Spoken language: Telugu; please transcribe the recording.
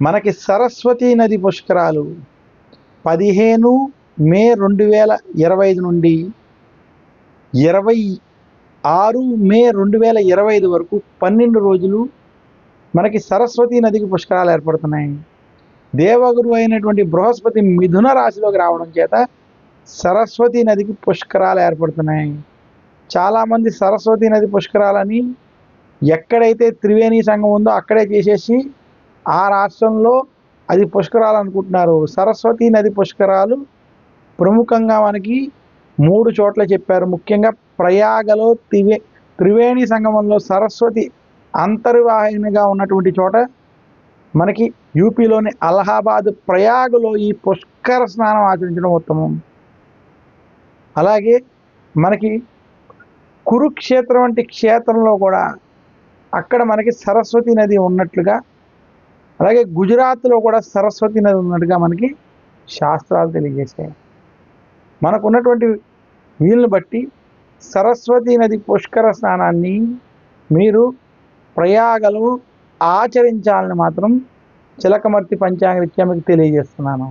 మనకి సరస్వతీ నది పుష్కరాలు పదిహేను మే రెండు వేల ఇరవై ఐదు నుండి ఇరవై ఆరు మే రెండు వేల ఇరవై ఐదు వరకు పన్నెండు రోజులు మనకి సరస్వతీ నదికి పుష్కరాలు ఏర్పడుతున్నాయి. దేవగురు అయినటువంటి బృహస్పతి మిథున రాశిలోకి రావడం చేత సరస్వతీ నదికి పుష్కరాలు ఏర్పడుతున్నాయి. చాలామంది సరస్వతీ నది పుష్కరాలని ఎక్కడైతే త్రివేణి సంఘం ఉందో అక్కడే చేసేసి ఆ రాష్ట్రంలో అది పుష్కరాలు అనుకుంటున్నారు. సరస్వతీ నది పుష్కరాలు ప్రముఖంగా మనకి మూడు చోట్ల చెప్పారు. ముఖ్యంగా ప్రయాగలో త్రివే త్రివేణి సంగమంలో సరస్వతి అంతర్వాహినిగా ఉన్నటువంటి చోట మనకి యూపీలోని అలహాబాద్ ప్రయాగలో ఈ పుష్కర స్నానం ఆచరించడం ఉత్తమం. అలాగే మనకి కురుక్షేత్రం వంటి క్షేత్రంలో కూడా అక్కడ మనకి సరస్వతి నది ఉన్నట్లుగా అలాగే గుజరాత్లో కూడా సరస్వతి నది ఉన్నట్టుగా మనకి శాస్త్రాలు తెలియజేశాయి. మనకు ఉన్నటువంటి వీళ్ళని బట్టి సరస్వతి నది పుష్కర స్నానాన్ని మీరు ప్రయాగలు ఆచరించాలని మాత్రం చిలకమర్తి పంచాంగరీత్యా మీకు తెలియజేస్తున్నాను.